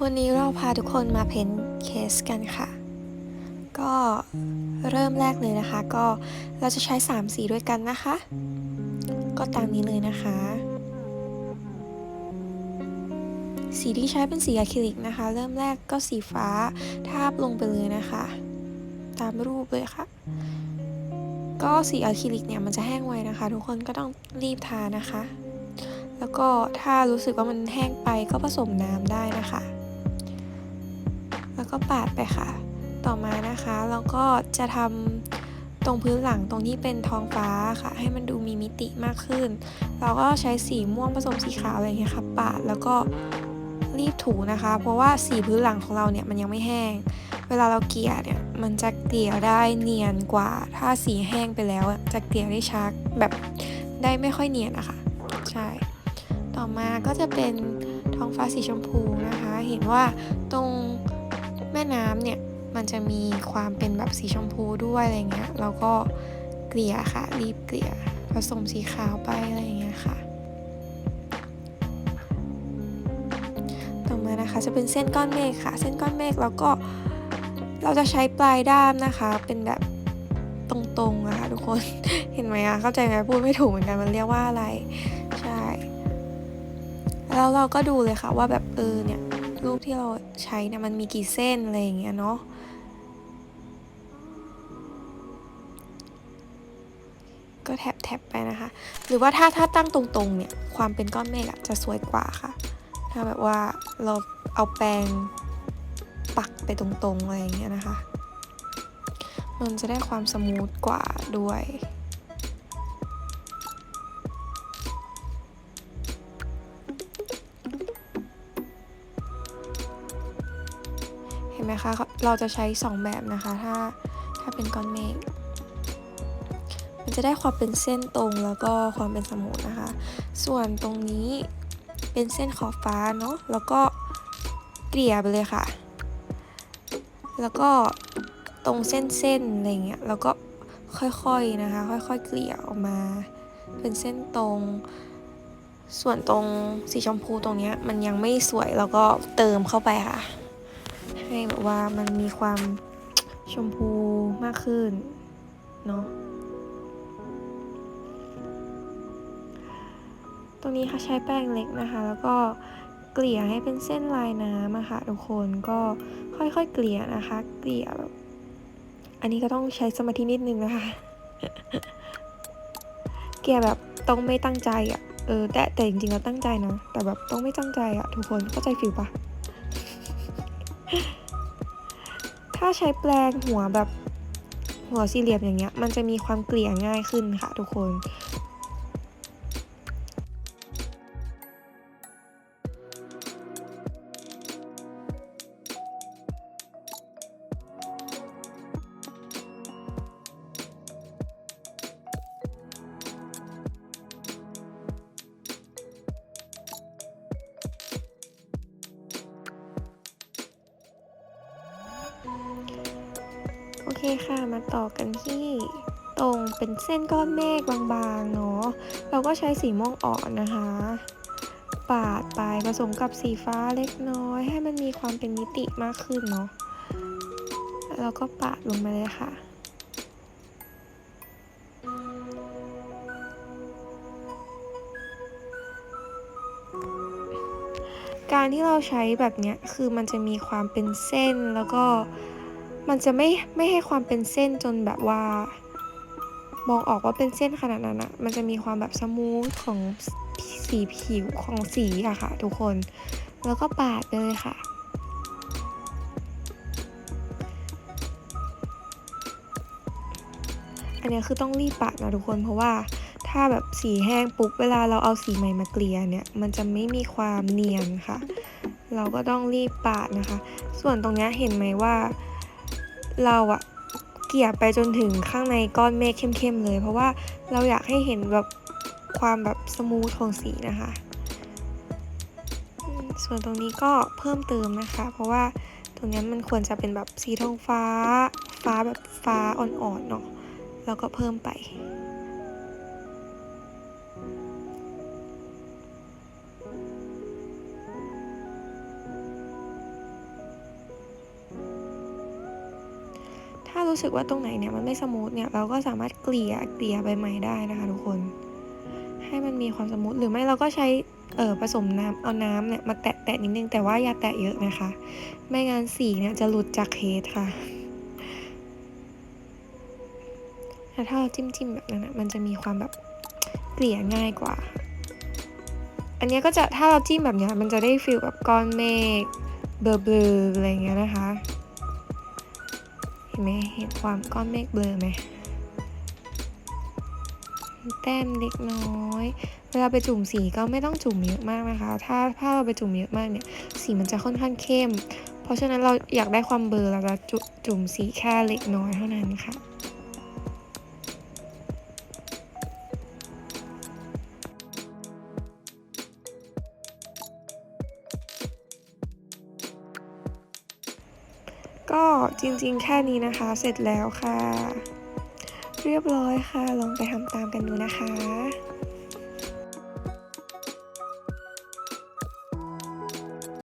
วันนี้เราพาทุกคนมาเพ้นท์เคสกันค่ะ ก็เริ่มแรกเลยนะคะ ก็เราจะใช้ 3 สีด้วยกันนะคะ ก็ตามนี้เลยนะคะ สีที่ใช้เป็นสีอะคริลิกนะคะ เริ่มแรกก็สีฟ้าทาบลงไปเลยนะคะ ตามรูปเลยค่ะ ก็สีอะคริลิกเนี่ยมันจะแห้งไวนะคะ ทุกคนก็ต้องรีบทานะคะแล้วก็ถ้ารู้สึกว่ามันแห้งไปก็ผสมน้ำได้นะคะ ก็ปาดไปค่ะ ต่อมานะคะเราก็จะทำตรงพื้นหลังตรงที่เป็นทองฟ้าค่ะ ให้มันดูมีมิติมากขึ้น เราก็ใช้สีม่วงผสมสีขาวอะไรอย่างเงี้ยค่ะปาดแล้วก็รีบถูนะคะ เพราะว่าสีพื้นหลังของเราเนี่ยมันยังไม่แห้ง เวลาเราเกลี่ยเนี่ยมันจะเกลี่ยได้เนียนกว่า ถ้าสีแห้งไปแล้วอะจะเกลี่ยได้ช้าแบบได้ไม่ค่อยเนียนนะคะใช่ ต่อมาก็จะเป็นท้องฟ้าสีชมพูนะคะ เห็นว่าตรง แม่น้ำเนี่ยมันจะมีความเป็นแบบสีชมพูด้วยอะไรเงี้ยเราก็เกลี่ยค่ะรีบเกลี่ยผสมสีขาวไปอะไรเงี้ยค่ะ ต่อมานะคะจะเป็นเส้นก้อนเมฆค่ะ เส้นก้อนเมฆแล้วก็เราจะใช้ปลายด้ามนะคะ เป็นแบบตรงๆนะคะทุกคนเห็นไหมอะเข้าใจไหมพูดไม่ถูกเหมือนกันมันเรียกว่าอะไร ใช่ แล้วเราก็ดูเลยค่ะว่าแบบเออเนี่ย รูปที่เราใช้นี่ยมันมีกี่เส้นอะไรอย่างเงี้ยเนาะก็แท็บแท็บไปนะคะ หรือว่าถ้าถ้าตั้งตรงๆเนี่ยความเป็นก้อนเมฆอะจะสวยกว่าค่ะ ถ้าแบบว่าเราเอาแปรงปักไปตรงๆอะไรอย่างเงี้ยนะคะ มันจะได้ความสมูทกว่าด้วย ห็นไหมคะ เราจะใช้ 2 แบบนะคะ ถ้าถ้าเป็นก้อนเมฆมันจะได้ความเป็นเส้นตรงแล้วก็ความเป็นสมูทนะคะ ส่วนตรงนี้เป็นเส้นขอบฟ้าเนาะแล้วก็เกลี่ยไปเลยค่ะ แล้วก็ตรงเส้นๆอะไรเงี้ยแล้วก็ค่อยๆนะคะ ค่อยๆเกลี่ยออกมา เป็นเส้นตรง ส่วนตรงสีชมพูตรงเนี้ยมันยังไม่สวยแล้วก็เติมเข้าไปค่ะ ให้แบบว่ามันมีความชมพูมากขึ้นเนาะตรงนี้ค่ะใช้แป้งเล็กนะคะ แล้วก็เกลี่ยให้เป็นเส้นลายน้ำอะค่ะทุกคนก็ค่อยๆเกลี่ยนะคะ เกลี่ยแบบอันนี้ก็ต้องใช้สมาธินิดนึงนะคะ เกลี่ยแบบต้องไม่ตั้งใจอะเออแต่แต่จริงๆเราตั้งใจนะแต่แบบต้องไม่ตั้งใจอะทุกคนเข้าใจฟิลปะ ถ้าใช้แปรงหัวแบบหัวสี่เหลี่ยมอย่างเงี้ย มันจะมีความเกลี่ยง่ายขึ้นค่ะทุกคน เคค่ะ มาต่อกันที่ตรงเป็นเส้นก้อนเมฆบางๆเนาะ เราก็ใช้สีม่วงอ่อนนะคะ ปาดไปผสมกับสีฟ้าเล็กน้อย ให้มันมีความเป็นมิติมากขึ้นเนาะ แล้วก็ปาดลงมาเลยค่ะการที่เราใช้แบบเนี้ยคือมันจะมีความเป็นเส้นแล้วก็ มันจะไม่ไม่ให้ความเป็นเส้นจนแบบว่า มองออกว่าเป็นเส้นขนาดนั้นอะมันจะมีความแบบสมูทของสีผิวของสีอะค่ะ ทุกคน แล้วก็ปาดไปเลยค่ะอันเนี้ยคือต้องรีบปาดนะทุกคนเพราะว่าถ้าแบบสีแห้งปุ๊บเวลาเราเอาสีใหม่มาเกลี่ยเนี่ยมันจะไม่มีความเนียนค่ะ เราก็ต้องรีบปาดนะคะ ส่วนตรงนี้เห็นไหมว่า เราอะเกลี่ยไปจนถึงข้างในก้อนเมฆเข้มๆเลย เพราะว่าเราอยากให้เห็นแบบความแบบสมูทของสีนะคะ ส่วนตรงนี้ก็เพิ่มเติมนะคะ เพราะว่าตรงนี้มันควรจะเป็นแบบสีทองฟ้า ฟ้าแบบฟ้าอ่อนๆเนาะแล้วก็เพิ่มไป้ารู้สึกว่าตรงไหนเนี่ยมันไม่สมูทเนี่ยเราก็สามารถเกลี่ยเกลี่ยใบใหม่ได้นะคะทุกคน ให้มันมีความสมูทหรือไม่เราก็ใช้เออผสมน้ำเอาน้ำเนี่ยมาแตะแตะนิดนึงแต่ว่าอย่าแตะเยอะนะคะ ไม่งั้นสีเนี่ยจะหลุดจากเคสค่ะแต่ถ้าเราจิ้มจิ้มแบบนั้นนะมันจะมีความแบบเกลี่ยง่ายกว่า อันนี้ก็จะถ้าเราจิ้มแบบนี้มันจะได้ฟีลแบบก้อนเมฆเบลอๆอะไรเงี้ยนะคะ ไหมเห็นความก้อนเมฆเบลอไหมแต้มเล็กน้อย เวลาไปจุ่มสีก็ไม่ต้องจุ่มเยอะมากนะคะ ถ้าถ้าเราไปจุ่มเยอะมากเนี่ย สีมันจะค่อนข้างเข้ม เพราะฉะนั้นเราอยากได้ความเบลอเราจะจุจุ่มสีแค่เล็กน้อยเท่านั้นค่ะ ก็จริงๆ แค่นี้นะคะ เสร็จแล้วค่ะ เรียบร้อยค่ะ ลองไปทำตามกันดูนะคะ